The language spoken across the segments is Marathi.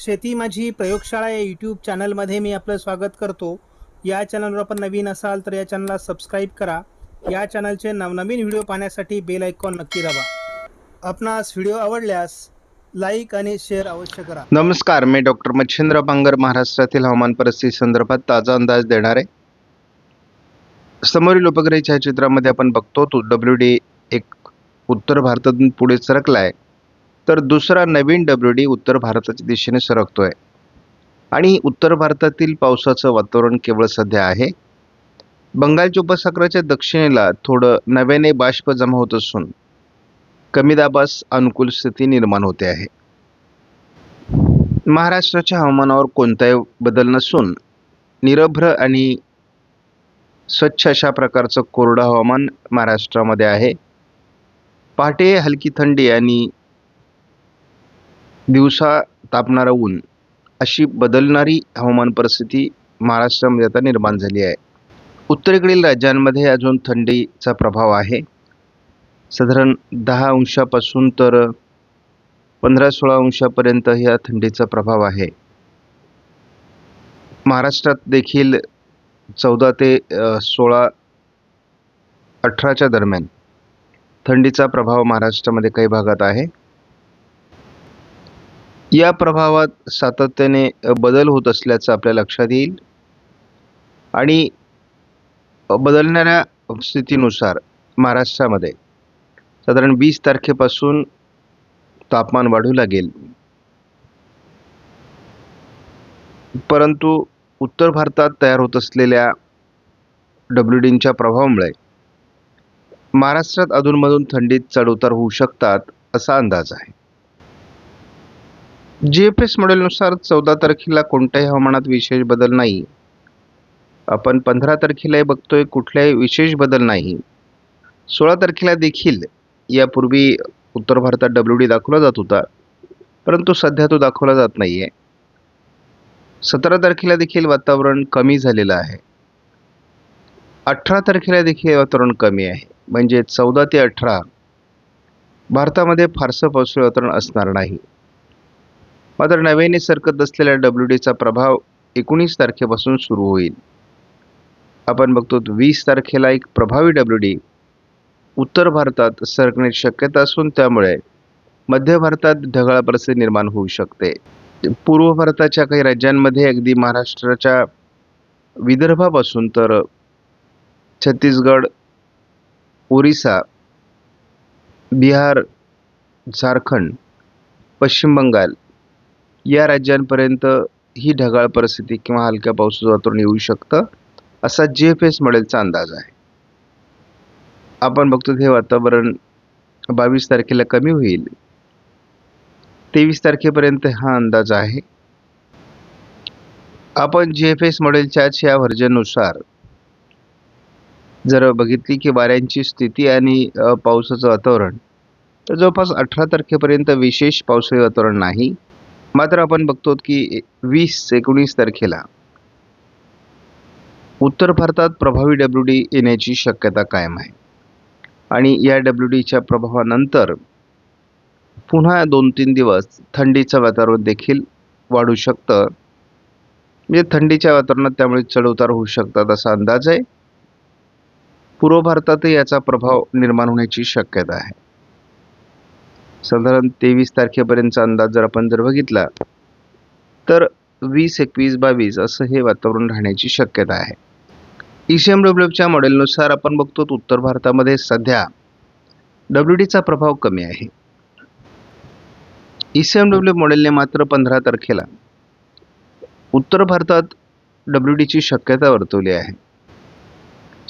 शेती माझी प्रयोगशाळा या यूट्यूब चॅनलमध्ये मी आपलं स्वागत करतो. या चॅनलवर आपण नवीन असाल तर या चॅनलला सबस्क्राईब करा. या चॅनलचे नवनवीन व्हिडिओ पाहण्यासाठी बेल आयकॉन नक्की दाबा. आपणास व्हिडिओ आवडल्यास लाईक आणि शेअर अवश्य करा. नमस्कार मी डॉक्टर मच्छिंद्र बांगर महाराष्ट्रातील हवामान परिस्थिती संदर्भात ताजा अंदाज देणार. आहे समोरील उपग्रह छायाचित्रामध्ये आपण बघतो तो डब्ल्यू डी एक उत्तर भारतातून पुढे सरकला आहे तर दुसरा नवीन डब्ल्यू डी उत्तर भारताच्या दिशेने सरकतो आहे आणि उत्तर भारतातील पावसाचं वातावरण केवळ सध्या आहे. बंगालच्या उपसागराच्या दक्षिणेला थोडं नव्याने बाष्प जमा होत असून कमी दाबास अनुकूल स्थिती निर्माण होते आहे. महाराष्ट्राच्या हवामानावर कोणताही बदल नसून निरभ्र आणि स्वच्छ अशा प्रकारचं कोरडं हवामान महाराष्ट्रामध्ये आहे. पहाटे हलकी थंडी आणि दिवसा तापणारं ऊन. अशी बदलणारी हवामान परिस्थिती महाराष्ट्रामध्ये आता निर्माण झाली आहे. उत्तरेकडील राज्यांमध्ये अजून थंडीचा प्रभाव आहे. साधारण दहा अंशापासून तर पंधरा सोळा अंशापर्यंत ह्या थंडीचा प्रभाव आहे. महाराष्ट्रात देखील चौदा ते सोळा अठराच्या दरम्यान थंडीचा प्रभाव महाराष्ट्रामध्ये काही भागात आहे. या प्रभावात सातत्याने बदल होत असल्याचं आपल्या लक्षात येईल. आणि बदलणाऱ्या स्थितीनुसार महाराष्ट्रामध्ये साधारण वीस तारखेपासून तापमान वाढू लागेल. परंतु उत्तर भारतात तयार होत असलेल्या डब्ल्यू डींच्या प्रभावामुळे महाराष्ट्रात अधूनमधून थंडीत चढउतार होऊ शकतात असा अंदाज आहे. जी एफ एस मॉडेलनुसार चौदा तारखेला कोणत्याही हवामानात विशेष बदल नाही. आपण पंधरा तारखेलाही बघतोय कुठल्याही विशेष बदल नाही. सोळा तारखेला देखील यापूर्वी उत्तर भारतात डब्ल्यू डी दाखवला जात होता परंतु सध्या तो दाखवला जात नाही आहे सतरा तारखेला देखील वातावरण कमी झालेलं आहे. अठरा तारखेला देखील वातावरण कमी आहे म्हणजे चौदा ते अठरा भारतामध्ये फारसं पावसाळी वातावरण असणार नाही. मात्र नव्याने सरकत असलेल्या डब्ल्यू डीचा प्रभाव एकोणीस तारखेपासून सुरू होईल. आपण बघतो वीस तारखेला एक प्रभावी डब्ल्यू डी उत्तर भारतात सरकण्याची शक्यता असून त्यामुळे मध्य भारतात ढगाळ परिस्थिती निर्माण होऊ शकते. पूर्व भारताच्या काही राज्यांमध्ये अगदी महाराष्ट्राच्या विदर्भापासून तर छत्तीसगड ओरिसा बिहार झारखंड पश्चिम बंगाल या राज्यांपर्यंत ही ढगाळ परिस्थिती किंवा हलक्या पावसाचं वातावरण येऊ शकतं असा जी एफ एस मॉडेलचा अंदाज आहे. आपण बघतो हे वातावरण बावीस तारखेला कमी होईल. तेवीस तारखेपर्यंत हा अंदाज आहे. आपण जी एफ एस मॉडेलच्याच या व्हर्जननुसार जर बघितली की वाऱ्यांची स्थिती आणि पावसाचं वातावरण तर जवळपास अठरा तारखेपर्यंत विशेष पावसाळी वातावरण नाही. मात्र आपण बघतो की वीस एकोणीस तारखेला उत्तर भारतात प्रभावी डब्ल्यू डी येण्याची शक्यता कायम आहे. आणि या डब्ल्यू डीच्या प्रभावानंतर पुन्हा दोन तीन दिवस थंडीचं वातावरण देखील वाढू शकतं. म्हणजे थंडीच्या वातावरणात त्यामुळे चढउतार होऊ शकतात असा अंदाज आहे. पूर्व भारतातही याचा प्रभाव निर्माण होण्याची शक्यता आहे. साधारण तेवीस तारखेपर्यंतचा अंदाज जर आपण जर बघितला तर वीस एकवीस बावीस असं हे वातावरण राहण्याची शक्यता आहे. ई सी एम डब्ल्यूच्या मॉडेलनुसार आपण बघतो उत्तर भारतामध्ये सध्या डब्ल्यू डीचा प्रभाव कमी आहे. ई सी एम डब्ल्यू मॉडेलने मात्र पंधरा तारखेला उत्तर भारतात डब्ल्यू डीची शक्यता वर्तवली आहे.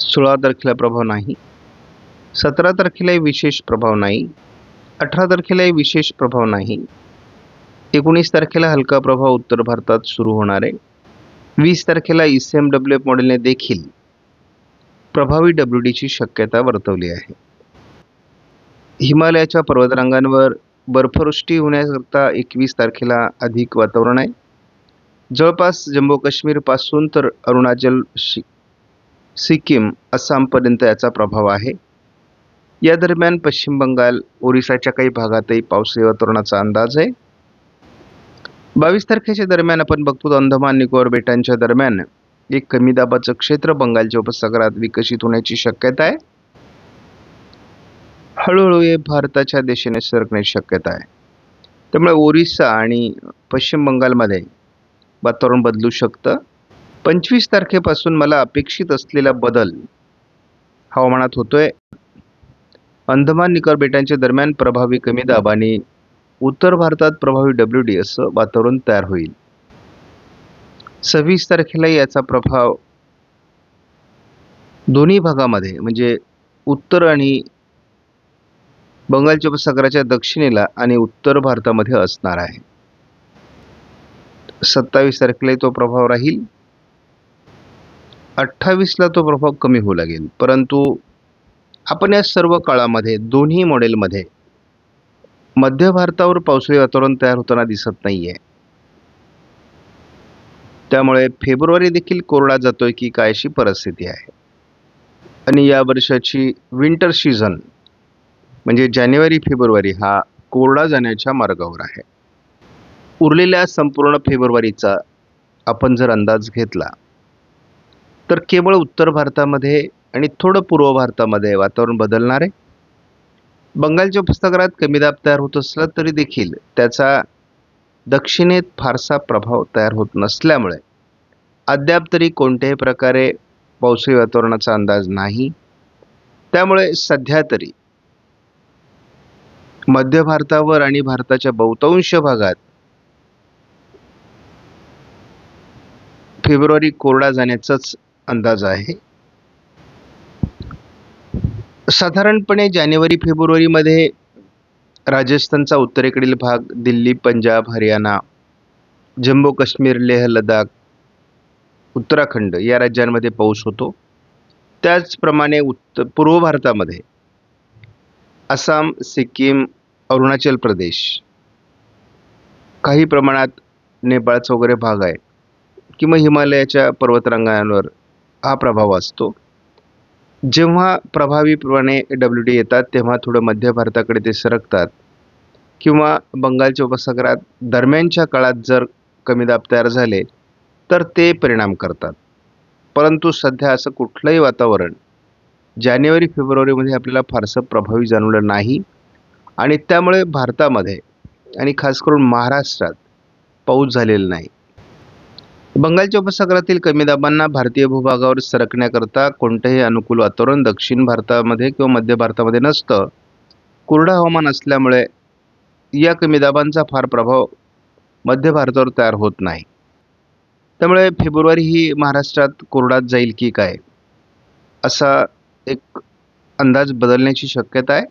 सोळा तारखेला प्रभाव नाही सतरा तारखेलाही विशेष प्रभाव नाही अठरा तारखेलाही विशेष प्रभाव नाही. एकोणीस तारखेला हलका प्रभाव उत्तर भारतात सुरू होणार आहे. वीस तारखेला E C M W F मॉडेलने देखील प्रभावी डब्ल्यू डीची शक्यता वर्तवली आहे. हिमालयाच्या पर्वतरांगांवर बर्फवृष्टी होण्याकरता एकवीस तारखेला अधिक वातावरण आहे. जवळपास जम्मू काश्मीरपासून तर अरुणाचल शि सिक्कीम आसामपर्यंत याचा प्रभाव आहे. या दरम्यान पश्चिम बंगाल ओरिसाच्या काही भागातही पावसाळी वातावरणाचा अंदाज आहे. बावीस तारखेच्या दरम्यान आपण बघतो अंदमान निकोबार बेटांच्या दरम्यान एक कमी दाबाचं क्षेत्र बंगालच्या उपसागरात विकसित होण्याची शक्यता आहे. हळूहळू हे भारताच्या दिशेने सरकण्याची शक्यता आहे. त्यामुळे ओरिसा आणि पश्चिम बंगालमध्ये वातावरण बदलू शकतं. पंचवीस तारखेपासून मला अपेक्षित असलेला बदल हवामानात होतोय. अंदमान निकोबार बेटांच्या दरम्यान प्रभावी कमी दाब आणि उत्तर भारतात प्रभावी डब्ल्यू डी असं वातावरण तयार होईल. सव्वीस तारखेला याचा प्रभाव दोन्ही भागामध्ये म्हणजे उत्तर आणि बंगालच्या उपसागराच्या दक्षिणेला आणि उत्तर भारतामध्ये असणार आहे. सत्तावीस तारखेला तो प्रभाव राहील. अठ्ठावीसला तो प्रभाव कमी होऊ लागेल परंतु आपण या सर्व काळामध्ये दोन्ही मॉडेलमध्ये मध्य भारतावर पावसाळी वातावरण तयार होताना दिसत नाही आहे त्यामुळे फेब्रुवारी देखील कोरडा जातोय की काय अशी परिस्थिती आहे. आणि या वर्षाची विंटर सीझन म्हणजे जानेवारी फेब्रुवारी हा कोरडा जाण्याच्या मार्गावर आहे. उरलेल्या संपूर्ण फेब्रुवारीचा आपण जर अंदाज घेतला तर केवळ उत्तर भारतामध्ये आणि थोडं पूर्व भारतामध्ये वातावरण बदलणार आहे. बंगालच्या उपसागरात कमी दाब तयार होत असला तरी देखील त्याचा दक्षिणेत फारसा प्रभाव तयार होत नसल्यामुळे अद्याप तरी कोणत्याही प्रकारे पावसाळी वातावरणाचा अंदाज नाही. त्यामुळे सध्या तरी मध्य भारतावर आणि भारताच्या बहुतांश भागात फेब्रुवारी कोरडा जाण्याचंच अंदाज आहे. साधारणपणे जानेवारी फेब्रुवारीमध्ये राजस्थानचा उत्तरेकडील भाग दिल्ली पंजाब हरियाणा जम्मू काश्मीर लेह लडाख उत्तराखंड या राज्यांमध्ये पाऊस होतो. त्याचप्रमाणे उत्तर पूर्व भारतामध्ये आसाम सिक्कीम अरुणाचल प्रदेश काही प्रमाणात नेपाळचा वगैरे भाग आहे किंवा हिमालयाच्या पर्वतरांगांवर हा प्रभाव असतो. जेव्हा प्रभावीपणे डब्ल्यू डी येतात तेव्हा थोडं मध्य भारताकडे ते सरकतात. किंवा बंगालच्या उपसागरात दरम्यानच्या काळात जर कमी दाब तयार झाले तर ते परिणाम करतात. परंतु सध्या असं कुठलंही वातावरण जानेवारी फेब्रुवारीमध्ये आपल्याला फारसं प्रभावी जाणवलं नाही. आणि त्यामुळे भारतामध्ये आणि खास करून महाराष्ट्रात पाऊस झालेला नाही. बंगालच्या उपसागरातील कमी दाबांना भारतीय भूभागावर सरकण्याकरता कोणतंही अनुकूल वातावरण दक्षिण भारतामध्ये किंवा मध्य भारतामध्ये नसतं. कोरडं हवामान असल्यामुळे या कमी दाबांचा फार प्रभाव मध्य भारतावर तयार होत नाही. त्यामुळे फेब्रुवारी ही महाराष्ट्रात कोरडात जाईल की काय? असा एक अंदाज बदलण्याची शक्यता आहे.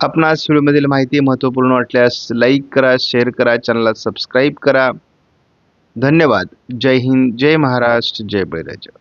आपणास व्हिडिओमधील माहिती महत्त्वपूर्ण वाटल्यास लाईक करा शेअर करा चॅनलला सबस्क्राईब करा. धन्यवाद. जय हिंद जय महाराष्ट्र जय बळीराजा